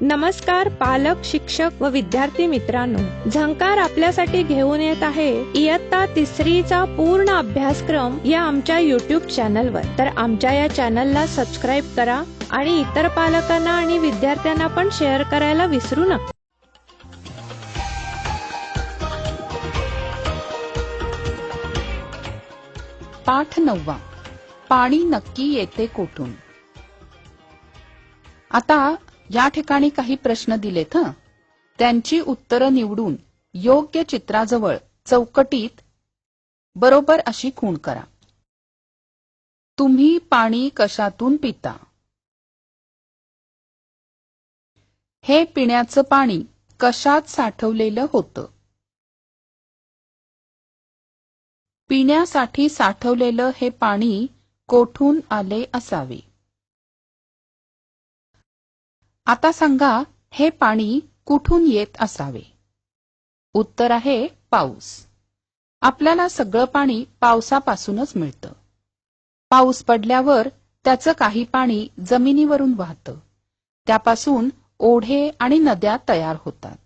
नमस्कार पालक शिक्षक व विद्यार्थी मित्रांनो. झंकार आपल्यासाठी घेऊन येत आहे इयत्ता तिसरीचा पूर्ण अभ्यासक्रम या आमच्या युट्यूब चॅनलवर तर आमच्या या चॅनलला सबस्क्राईब करा आणि इतर पालकांना आणि विद्यार्थ्यांना पण शेअर करायला विसरू नका. पाठ नववा. पाणी नक्की येते कोठून? आता या ठिकाणी काही प्रश्न दिलेत हं त्यांची उत्तरं निवडून योग्य चित्राजवळ चौकटीत बरोबर अशी खूण करा. तुम्ही पाणी कशातून पिता? हे पिण्याचं पाणी कशात साठवलेलं होतं? पिण्यासाठी साठवलेलं हे पाणी कोठून आले असावे? आता सांगा हे पाणी कुठून येत असावे? उत्तर आहे पाऊस. आपल्याला सगळं पाणी पावसापासूनच मिळतं. पाऊस पडल्यावर त्याचं काही पाणी जमिनीवरून वाहतं. त्यापासून ओढे आणि नद्या तयार होतात.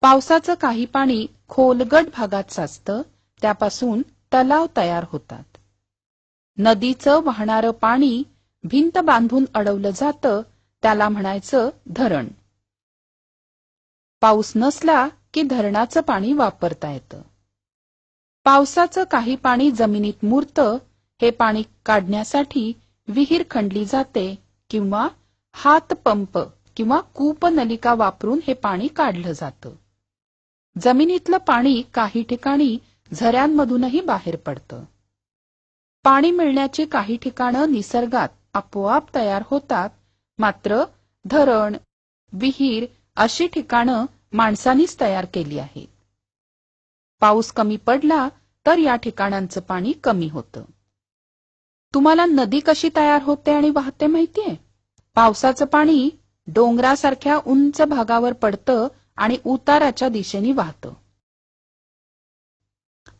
पावसाचं काही पाणी खोलगट भागात साचतं त्यापासून तलाव तयार होतात. नदीचं वाहणारं पाणी भिंत बांधून अडवलं जातं त्याला म्हणायचं धरण. पाऊस नसला की धरणाचं पाणी वापरता येतं. पावसाचं काही पाणी जमिनीत मुरतं हे पाणी काढण्यासाठी विहीर खंडली जाते किंवा हातपंप किंवा कूपनलिका वापरून हे पाणी काढलं जातं. जमिनीतलं पाणी काही ठिकाणी झऱ्यांमधूनही बाहेर पडतं. पाणी मिळण्याची काही ठिकाणं निसर्गात आपोआप तयार होतात मात्र धरण विहीर अशी ठिकाणं माणसानीच तयार केली आहेत. पाऊस कमी पडला तर या ठिकाणांचं पाणी कमी होतं. तुम्हाला नदी कशी तयार होते आणि वाहते माहितीये? पावसाचं पाणी डोंगरासारख्या उंच भागावर पडतं आणि उताराच्या दिशेने वाहतं.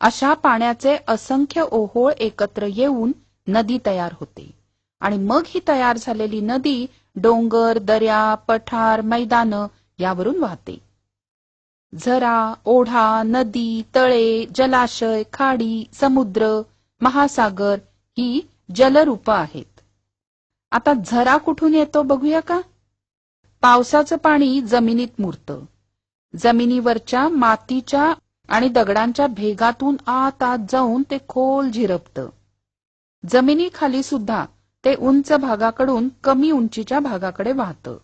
अशा पाण्याचे असंख्य ओहोळ एकत्र येऊन नदी तयार होते आणि मग ही तयार झालेली नदी डोंगर दर्या पठार मैदानं यावरून वाहते. झरा ओढा नदी तळे जलाशय खाडी समुद्र महासागर ही जलरूपं आहेत. आता झरा कुठून येतो बघूया का? पावसाचं पाणी जमिनीत मुरतं. जमिनीवरच्या मातीच्या आणि दगडांच्या भेगातून आत आत जाऊन ते खोल झिरपतं. जमिनीखाली सुद्धा ते उंच भागाकडून कमी उंचीच्या भागाकडे वाहतं.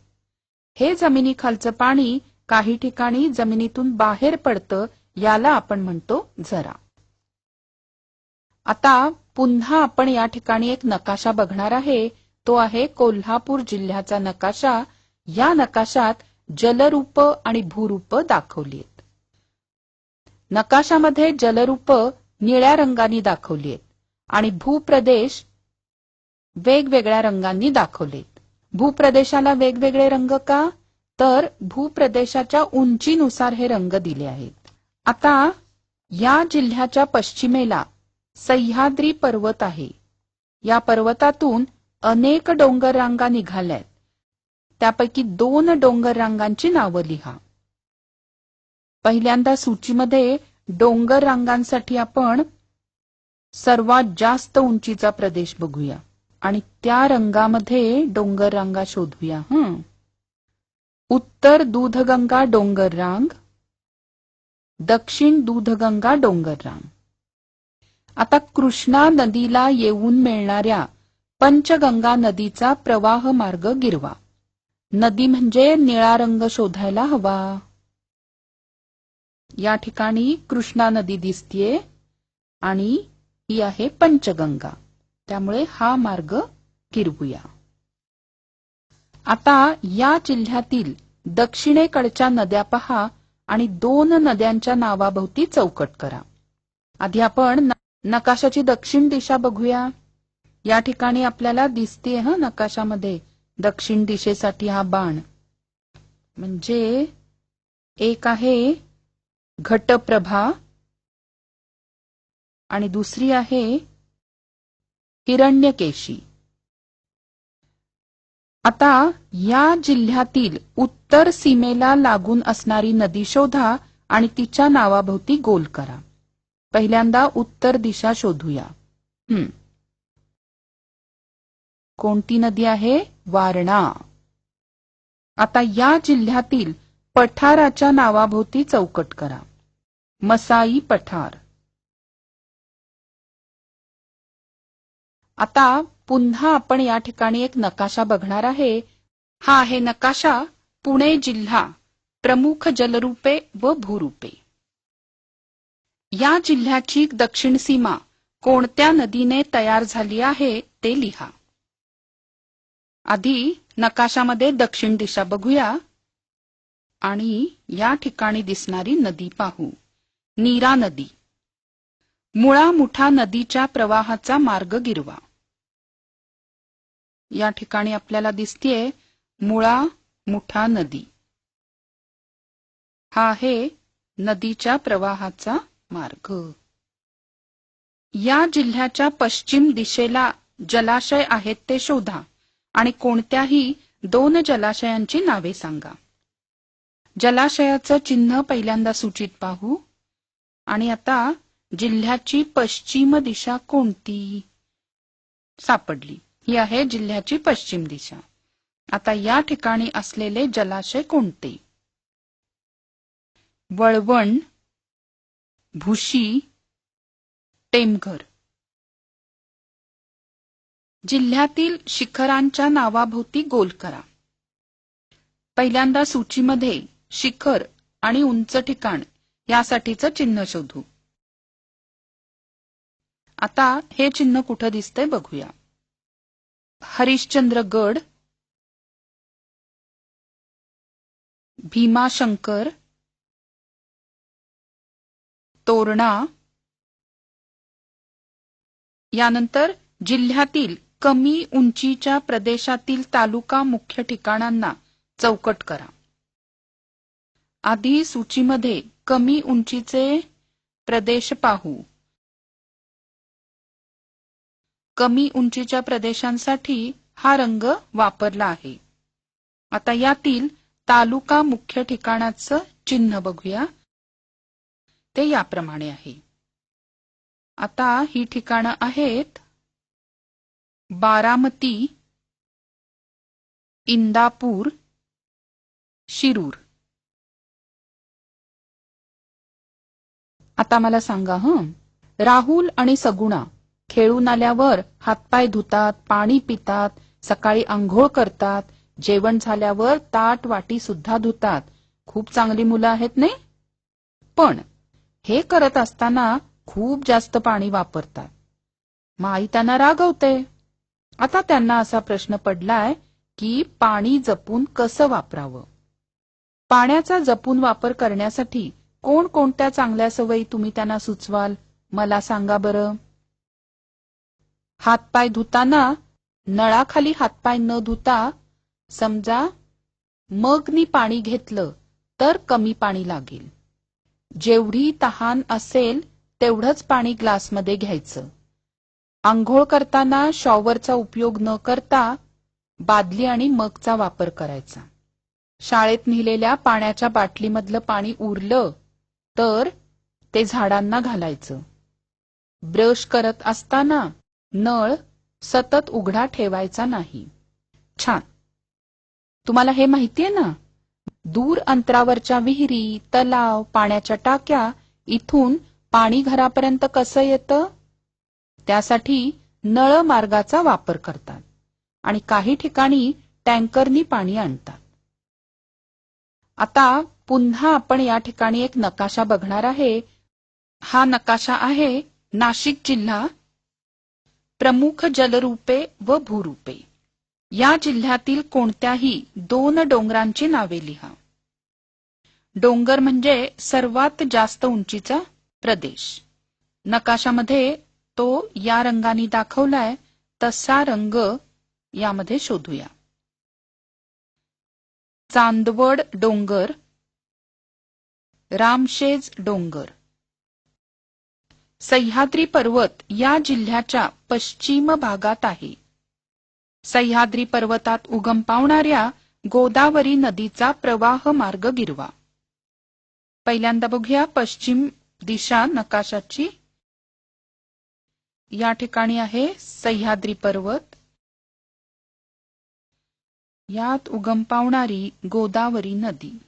हे जमिनीखालचं पाणी काही ठिकाणी जमिनीतून बाहेर पडतं याला आपण म्हणतो झरा. आता पुन्हा आपण या ठिकाणी एक नकाशा बघणार आहे. तो आहे कोल्हापूर जिल्ह्याचा नकाशा. या नकाशात जलरूप आणि भूरूप दाखवली आहेत नकाशामध्ये जलरूप निळ्या रंगाने दाखवली आहेत आणि भूप्रदेश वेगवेगळ्या रंगांनी दाखवलेत. भूप्रदेशाला वेगवेगळे रंग का? तर भूप्रदेशाच्या उंचीनुसार हे रंग दिले आहेत. आता या जिल्ह्याच्या पश्चिमेला सह्याद्री पर्वत आहे. या पर्वतातून अनेक डोंगर रांगा निघाल्यात. त्यापैकी दोन डोंगर रांगांची नावं लिहा. पहिल्यांदा सूचीमध्ये डोंगर रांगांसाठी आपण सर्वात जास्त उंचीचा प्रदेश बघूया. आणि त्या रंगामध्ये डोंगर रांगा शोधूया हं. उत्तर दूधगंगा डोंगर रांग दक्षिण दूधगंगा डोंगर रांग. आता कृष्णा नदीला येऊन मिळणाऱ्या पंचगंगा नदीचा प्रवाह मार्ग गिरवा. नदी म्हणजे निळा रंग शोधायला हवा. या ठिकाणी कृष्णा नदी दिसतीये आणि ही आहे पंचगंगा. त्यामुळे हा मार्ग किरवूया आता या जिल्ह्यातील दक्षिणेकडच्या नद्या पहा आणि दोन नद्यांच्या नावाभोवती चौकट करा. आधी आपण नकाशाची दक्षिण दिशा बघूया. या ठिकाणी आपल्याला दिसते ह नकाशामध्ये. दक्षिण दिशेसाठी हा बाण. म्हणजे एक आहे घटप्रभा आणि दुसरी आहे हिरण्यकेशी. आता या जिल्ह्यातील उत्तर सीमेला लागून असणारी नदी शोधा आणि तिच्या नावाभोवती गोल करा. पहिल्यांदा उत्तर दिशा शोधूया. कोणती नदी आहे? वारणा. आता या जिल्ह्यातील पठाराच्या नावाभोवती चौकट करा. मसाई पठार. आता पुन्हा आपण या ठिकाणी एक नकाशा बघणार आहे. हा आहे नकाशा पुणे जिल्हा प्रमुख जलरूपे व भूरूपे. या जिल्ह्याची दक्षिण सीमा कोणत्या नदीने तयार झाली आहे ते लिहा. आधी नकाशामध्ये दक्षिण दिशा बघूया. आणि या ठिकाणी दिसणारी नदी पाहू. नीरा नदी. मुळा मुठा नदीच्या प्रवाहाचा मार्ग गिरवा. या ठिकाणी आपल्याला दिसतीये मुळा मुठा नदी. हा आहे नदीच्या प्रवाहाचा मार्ग. या जिल्ह्याच्या पश्चिम दिशेला जलाशय आहेत ते शोधा आणि कोणत्याही दोन जलाशयांची नावे सांगा. जलाशयाचं चिन्ह पहिल्यांदा सूचित पाहू आणि आता जिल्ह्याची पश्चिम दिशा कोणती? सापडली. ही आहे जिल्ह्याची पश्चिम दिशा. आता या ठिकाणी असलेले जलाशय कोणते? वळवण भुशी टेमघर. जिल्ह्यातील शिखरांच्या नावाभोवती गोल करा. पहिल्यांदा सूचीमध्ये शिखर आणि उंच ठिकाण यासाठीचं चिन्ह शोधू. आता हे चिन्ह कुठं दिसतंय बघूया. हरिश्चंद्रगड भीमाशंकर तोरणा यानंतर जिल्ह्यातील कमी उंचीच्या प्रदेशातील तालुका मुख्य ठिकाणांना चौकट करा. आधी सूचीमध्ये कमी उंचीचे प्रदेश पाहू. कमी उंचीच्या प्रदेशांसाठी हा रंग वापरला आहे. आता यातील तालुका मुख्य ठिकाणाचं चिन्ह बघूया. ते याप्रमाणे आहे. आता ही ठिकाणं आहेत बारामती इंदापूर शिरूर. आता मला सांगा हं. राहुल आणि सगुणा खेळून आल्यावर हातपाय धुतात पाणी पितात सकाळी आंघोळ करतात जेवण झाल्यावर ताट वाटी सुद्धा धुतात. खूप चांगली मुलं आहेत नाही पण हे करत असताना खूप जास्त पाणी वापरतात. मग आई त्यांना रागवते. आता त्यांना असा प्रश्न पडलाय की पाणी जपून कसं वापरावं? पाण्याचा जपून वापर करण्यासाठी कोणकोणत्या चांगल्या सवयी तुम्ही त्यांना सुचवाल? मला सांगा बरं. हातपाय धुताना नळाखाली हातपाय न धुता समजा मगनी पाणी घेतलं तर कमी पाणी लागेल. जेवढी तहान असेल तेवढंच पाणी ग्लासमध्ये घ्यायचं. आंघोळ करताना शॉवरचा उपयोग न करता बादली आणि मगचा वापर करायचा. शाळेत नेलेल्या पाण्याच्या बाटलीमधलं पाणी उरलं तर ते झाडांना घालायचं. ब्रश करत असताना नळ सतत उघडा ठेवायचा नाही. छान. तुम्हाला हे माहितीये ना? दूर अंतरावरच्या विहिरी तलाव पाण्याच्या टाक्या इथून पाणी घरापर्यंत कसं येतं? त्यासाठी नळ मार्गाचा वापर करतात आणि काही ठिकाणी टँकरनी पाणी आणतात. आता पुन्हा आपण या ठिकाणी एक नकाशा बघणार आहे. हा नकाशा आहे नाशिक जिल्हा प्रमुख जलरूपे व भूरूपे. या जिल्ह्यातील कोणत्याही दोन डोंगरांची नावे लिहा. डोंगर म्हणजे सर्वात जास्त उंचीचा प्रदेश. नकाशामध्ये तो या रंगाने दाखवलाय तसा रंग यामध्ये शोधूया. चांदवड डोंगर रामशेज डोंगर. सह्याद्री पर्वत या जिल्ह्याच्या पश्चिम भागात आहे. सह्याद्री पर्वतात उगम पावणाऱ्या गोदावरी नदीचा प्रवाह मार्ग गिरवा. पहिल्यांदा बघूया पश्चिम दिशा नकाशाची. या ठिकाणी आहे सह्याद्री पर्वत. यात उगम पावणारी गोदावरी नदी.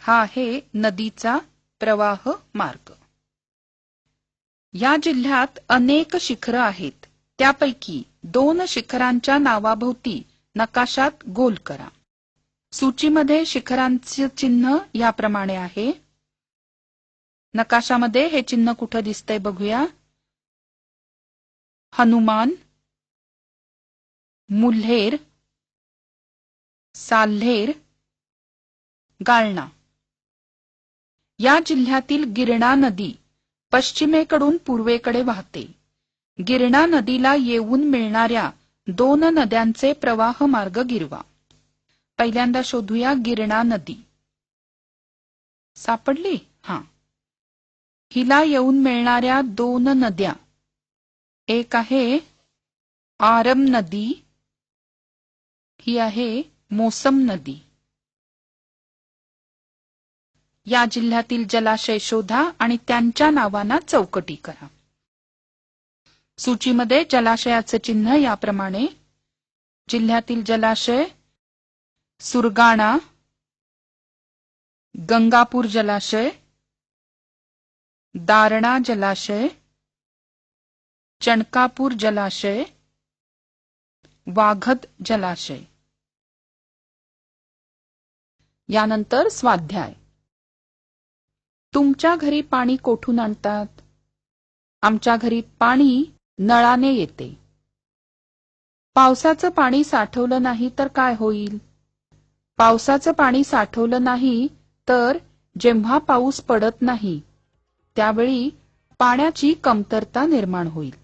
हा आहे नदीचा प्रवाह मार्ग. या जिल्ह्यात अनेक शिखरं आहेत. त्यापैकी दोन शिखरांच्या नावाभोवती नकाशात गोल करा. सूचीमध्ये शिखरांचे चिन्ह याप्रमाणे आहे. नकाशामध्ये हे चिन्ह कुठं दिसतंय बघूया. हनुमान मुल्हेर साल्हेर गाळणा. या जिल्ह्यातील गिरणा नदी पश्चिमेकडून पूर्वेकडे वाहते. गिरणा नदीला येऊन मिळणाऱ्या दोन नद्यांचे प्रवाह मार्ग गिरवा. पहिल्यांदा शोधूया गिरणा नदी. सापडली? हा. हिला येऊन मिळणाऱ्या दोन नद्या. एक आहे आरम नदी ही आहे मोसम नदी. या जिल्ह्यातील जलाशय शोधा आणि त्यांच्या नावाना चौकटी करा. सूचीमध्ये जलाशयाचे चिन्ह याप्रमाणे जिल्ह्यातील जलाशय सुरगाणा गंगापूर जलाशय दारणा जलाशय चणकापूर जलाशय वाघद जलाशय. यानंतर स्वाध्याय. तुमच्या घरी पाणी कोठून आणतात? आमच्या घरी पाणी नळाने येते. पावसाचं पाणी साठवलं नाही तर काय होईल? पावसाचं पाणी साठवलं नाही तर जेव्हा पाऊस पडत नाही त्यावेळी पाण्याची कमतरता निर्माण होईल.